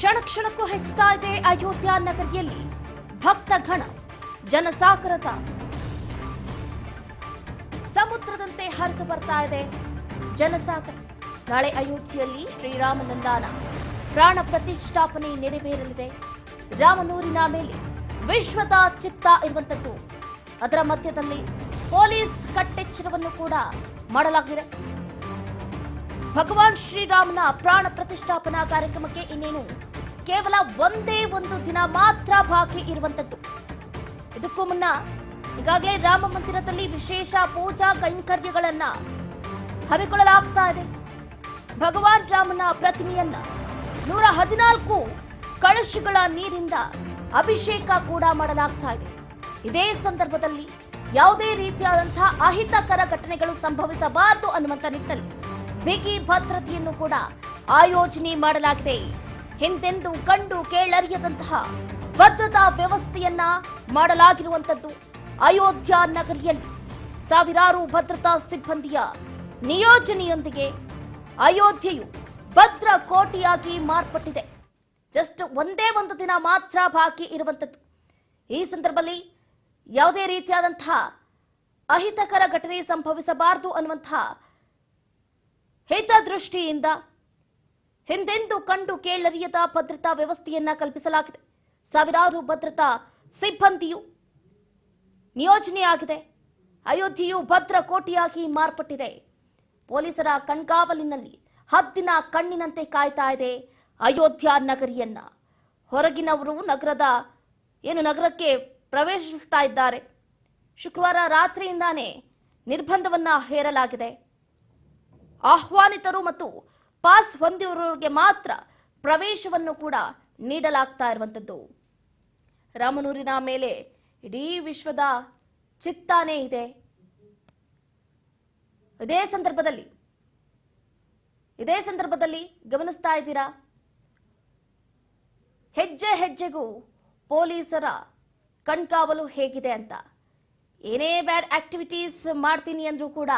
ಕ್ಷಣ ಕ್ಷಣಕ್ಕೂ ಹೆಚ್ಚುತ್ತಾ ಇದೆ ಅಯೋಧ್ಯ ನಗರಿಯಲ್ಲಿ ಭಕ್ತ ಘಣ ಜನಸಾಗರದ. ಸಮುದ್ರದಂತೆ ಹರಿದು ಬರ್ತಾ ಇದೆ ಜನಸಾಗರ. ನಾಳೆ ಅಯೋಧ್ಯೆಯಲ್ಲಿ ಶ್ರೀರಾಮನಂದಾನ ಪ್ರಾಣ ಪ್ರತಿಷ್ಠಾಪನೆ ನೆರವೇರಲಿದೆ. ರಾಮನೂರಿನ ಮೇಲೆ ವಿಶ್ವದ ಚಿತ್ತ ಇರುವಂತದ್ದು. ಅದರ ಮಧ್ಯದಲ್ಲಿ ಪೊಲೀಸ್ ಕಟ್ಟೆಚ್ಚರವನ್ನು ಕೂಡ ಮಾಡಲಾಗಿದೆ. ಭಗವಾನ್ ಶ್ರೀರಾಮನ ಪ್ರಾಣ ಪ್ರತಿಷ್ಠಾಪನಾ ಕಾರ್ಯಕ್ರಮಕ್ಕೆ ಇನ್ನೇನು ಕೇವಲ ಒಂದೇ ಒಂದು ದಿನ ಮಾತ್ರ ಬಾಕಿ ಇರುವಂತದ್ದು ಇದಕ್ಕೂ ಮುನ್ನ ಈಗಾಗಲೇ ರಾಮ ಮಂದಿರದಲ್ಲಿ ವಿಶೇಷ ಪೂಜಾ ಕೈಂಕರ್ಯಗಳನ್ನ ಹಮ್ಮಿಕೊಳ್ಳಲಾಗ್ತಾ ಇದೆ. ಭಗವಾನ್ ರಾಮನ ಪ್ರತಿಮೆಯನ್ನ ನೂರ ಹದಿನಾಲ್ಕು ಕಳಶಗಳ ನೀರಿಂದ ಅಭಿಷೇಕ ಕೂಡ ಮಾಡಲಾಗ್ತಾ ಇದೆ. ಇದೇ ಸಂದರ್ಭದಲ್ಲಿ ಯಾವುದೇ ರೀತಿಯಾದಂತಹ ಅಹಿತಕರ ಘಟನೆಗಳು ಸಂಭವಿಸಬಾರದು ಅನ್ನುವಂತ ನಿಟ್ಟಲ್ಲಿ ಬಿಗಿ ಭದ್ರತೆಯನ್ನು ಕೂಡ ಆಯೋಜನೆ ಮಾಡಲಾಗಿದೆ. ಹಿಂದೆಂದು ಕಂಡು ಕೇಳರಿಯದಂತಹ ಭದ್ರತಾ ವ್ಯವಸ್ಥೆಯನ್ನ ಮಾಡಲಾಗಿರುವಂತದ್ದು ಅಯೋಧ್ಯ ನಗರಿಯಲ್ಲಿ ಸಾವಿರಾರು ಭದ್ರತಾ ಸಿಬ್ಬಂದಿಯ ನಿಯೋಜನೆಯೊಂದಿಗೆ ಅಯೋಧ್ಯೆಯು ಭದ್ರ ಕೋಟೆಯಾಗಿ ಮಾರ್ಪಟ್ಟಿದೆ. ಜಸ್ಟ್ ಒಂದೇ ಒಂದು ದಿನ ಮಾತ್ರ ಬಾಕಿ ಇರುವಂಥದ್ದು. ಈ ಸಂದರ್ಭದಲ್ಲಿ ಯಾವುದೇ ರೀತಿಯಾದಂತಹ ಅಹಿತಕರ ಘಟನೆ ಸಂಭವಿಸಬಾರದು ಅನ್ನುವಂತಹ ಹಿತದೃಷ್ಟಿಯಿಂದ ಹಿಂದೆಂದು ಕಂಡು ಕೇಳರಿಯದ ಭದ್ರತಾ ವ್ಯವಸ್ಥೆಯನ್ನ ಕಲ್ಪಿಸಲಾಗಿದೆ. ಸಾವಿರಾರು ಭದ್ರತಾ ಸಿಬ್ಬಂದಿಯು ನಿಯೋಜನೆಯಾಗಿದೆ ಅಯೋಧ್ಯೆಯು ಭದ್ರ ಕೋಟಿಯಾಗಿ ಮಾರ್ಪಟ್ಟಿದೆ. ಪೊಲೀಸರ ಕಣ್ಗಾವಲಿನಲ್ಲಿ ಹದ್ದಿನ ಕಣ್ಣಿನಂತೆ ಕಾಯ್ತಾ ಇದೆ ಅಯೋಧ್ಯ ನಗರಿಯನ್ನ. ಹೊರಗಿನವರು ನಗರದ, ಏನು ನಗರಕ್ಕೆ ಪ್ರವೇಶಿಸ್ತಾ ಇದ್ದಾರೆ. ಶುಕ್ರವಾರ ರಾತ್ರಿಯಿಂದಾನೇ ನಿರ್ಬಂಧವನ್ನ ಹೇರಲಾಗಿದೆ. ಆಹ್ವಾನಿತರು ಮತ್ತು ಪಾಸ್ ಹೊಂದಿರೋರಿಗೆ ಮಾತ್ರ ಪ್ರವೇಶವನ್ನು ಕೂಡ ನೀಡಲಾಗ್ತಾ ಇರುವಂಥದ್ದು. ರಾಮನೂರಿನ ಮೇಲೆ ಇಡೀ ವಿಶ್ವದ ಚಿತ್ತಾನೇ ಇದೆ. ಇದೇ ಸಂದರ್ಭದಲ್ಲಿ ಇದೇ ಸಂದರ್ಭದಲ್ಲಿ ಗಮನಿಸ್ತಾ ಇದ್ದೀರಾ? ಹೆಜ್ಜೆ ಹೆಜ್ಜೆಗೂ ಪೊಲೀಸರ ಕಣ್ಕಾವಲು ಹೇಗಿದೆ ಅಂತ. ಏನೇ ಬ್ಯಾಡ್ ಆಕ್ಟಿವಿಟೀಸ್ ಮಾಡ್ತೀನಿ ಅಂದರೂ ಕೂಡ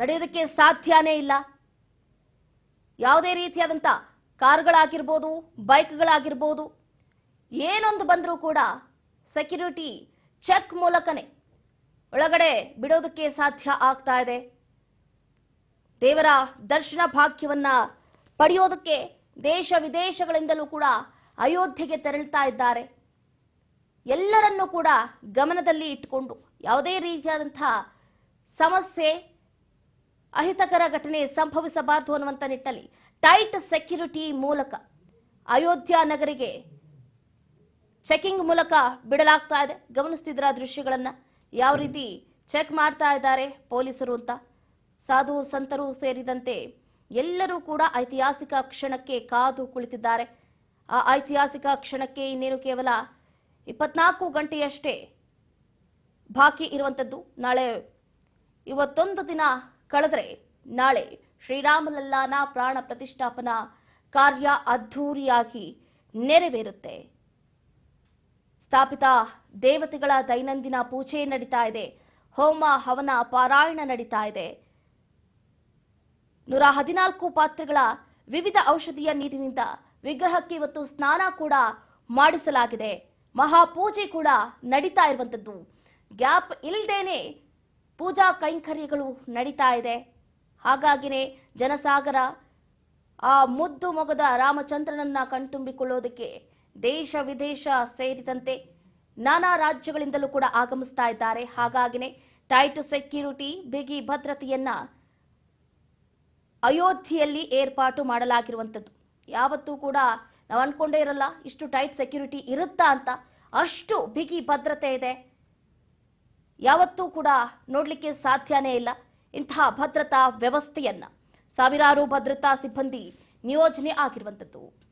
ನಡೆಯೋದಕ್ಕೆ ಸಾಧ್ಯನೇ ಇಲ್ಲ. ಯಾವುದೇ ರೀತಿಯಾದಂಥ ಕಾರ್ಗಳಾಗಿರ್ಬೋದು, ಬೈಕ್ಗಳಾಗಿರ್ಬೋದು, ಏನೊಂದು ಬಂದರೂ ಕೂಡ ಸೆಕ್ಯೂರಿಟಿ ಚೆಕ್ ಮೂಲಕನೇ ಒಳಗಡೆ ಬಿಡೋದಕ್ಕೆ ಸಾಧ್ಯ ಆಗ್ತಾ ಇದೆ. ದೇವರ ದರ್ಶನ ಭಾಗ್ಯವನ್ನ ಪಡೆಯೋದಕ್ಕೆ ದೇಶ ವಿದೇಶಗಳಿಂದಲೂ ಕೂಡ ಅಯೋಧ್ಯೆಗೆ ತೆರಳ್ತಾ ಇದ್ದಾರೆ. ಎಲ್ಲರನ್ನೂ ಕೂಡ ಗಮನದಲ್ಲಿ ಇಟ್ಟುಕೊಂಡು ಯಾವುದೇ ರೀತಿಯಾದಂಥ ಸಮಸ್ಯೆ ಅಹಿತಕರ ಘಟನೆ ಸಂಭವಿಸಬಾರದು ಅನ್ನುವಂಥ ನಿಟ್ಟಲ್ಲಿ ಟೈಟ್ ಸೆಕ್ಯೂರಿಟಿ ಮೂಲಕ ಅಯೋಧ್ಯ ನಗರಿಗೆ ಚೆಕಿಂಗ್ ಮೂಲಕ ಬಿಡಲಾಗ್ತಾ ಇದೆ. ಗಮನಿಸ್ತಿದ್ರ ದೃಶ್ಯಗಳನ್ನು? ಯಾವ ರೀತಿ ಚೆಕ್ ಮಾಡ್ತಾ ಇದ್ದಾರೆ ಪೊಲೀಸರು ಅಂತ? ಸಾಧು ಸಂತರು ಸೇರಿದಂತೆ ಎಲ್ಲರೂ ಕೂಡ ಐತಿಹಾಸಿಕ ಕ್ಷಣಕ್ಕೆ ಕಾದು ಕುಳಿತಿದ್ದಾರೆ. ಆ ಐತಿಹಾಸಿಕ ಕ್ಷಣಕ್ಕೆ ಇನ್ನೇನು ಕೇವಲ ಇಪ್ಪತ್ನಾಲ್ಕು ಗಂಟೆಯಷ್ಟೇ ಬಾಕಿ ಇರುವಂಥದ್ದು ನಾಳೆ ಇವತ್ತೊಂದು ದಿನ ಕಳೆದ್ರೆ ನಾಳೆ ಶ್ರೀರಾಮಲಲ್ಲಾನ ಪ್ರಾಣ ಪ್ರತಿಷ್ಠಾಪನಾ ಕಾರ್ಯ ಅದ್ಧೂರಿಯಾಗಿ ನೆರವೇರುತ್ತೆ. ಸ್ಥಾಪಿತ ದೇವತೆಗಳ ದೈನಂದಿನ ಪೂಜೆ ನಡೀತಾ ಇದೆ. ಹೋಮ, ಹವನ, ಪಾರಾಯಣ ನಡೀತಾ ಇದೆ. ನೂರ ಹದಿನಾಲ್ಕು ಪಾತ್ರೆಗಳ ವಿವಿಧ ಔಷಧಿಯ ನೀರಿನಿಂದ ವಿಗ್ರಹಕ್ಕೆ ಇವತ್ತು ಸ್ನಾನ ಕೂಡ ಮಾಡಿಸಲಾಗಿದೆ. ಮಹಾಪೂಜೆ ಕೂಡ ನಡೀತಾ ಇರುವಂಥದ್ದು. ಗ್ಯಾಪ್ ಇಲ್ಲದೇನೆ ಪೂಜಾ ಕೈಂಕರ್ಯಗಳು ನಡೀತಾ ಇದೆ. ಹಾಗಾಗಿನೇ ಜನಸಾಗರ ಆ ಮುದ್ದು ಮೊಗದ ರಾಮಚಂದ್ರನನ್ನ ಕಣ್ತುಂಬಿಕೊಳ್ಳೋದಕ್ಕೆ ದೇಶ ವಿದೇಶ ಸೇರಿದಂತೆ ನಾನಾ ರಾಜ್ಯಗಳಿಂದಲೂ ಕೂಡ ಆಗಮಿಸ್ತಾ ಇದ್ದಾರೆ. ಹಾಗಾಗಿನೇ ಟೈಟ್ ಸೆಕ್ಯೂರಿಟಿ, ಬಿಗಿ ಭದ್ರತೆಯನ್ನ ಅಯೋಧ್ಯೆಯಲ್ಲಿ ಏರ್ಪಾಟು ಮಾಡಲಾಗಿರುವಂಥದ್ದು. ಯಾವತ್ತೂ ಕೂಡ ನಾವು ಅನ್ಕೊಂಡೇ ಇರಲ್ಲ, ಇಷ್ಟು ಟೈಟ್ ಸೆಕ್ಯೂರಿಟಿ ಇರುತ್ತಾ ಅಂತ. ಅಷ್ಟು ಬಿಗಿ ಭದ್ರತೆ ಇದೆ. ಯಾವತ್ತೂ ಕೂಡ ನೋಡಲಿಕ್ಕೆ ಸಾಧ್ಯನೇ ಇಲ್ಲ. ಇಂತಹ ಭದ್ರತಾ ವ್ಯವಸ್ಥೆಯನ್ನ. ಸಾವಿರಾರು ಭದ್ರತಾ ಸಿಬ್ಬಂದಿ ನಿಯೋಜನೆ ಆಗಿರುವಂಥದ್ದು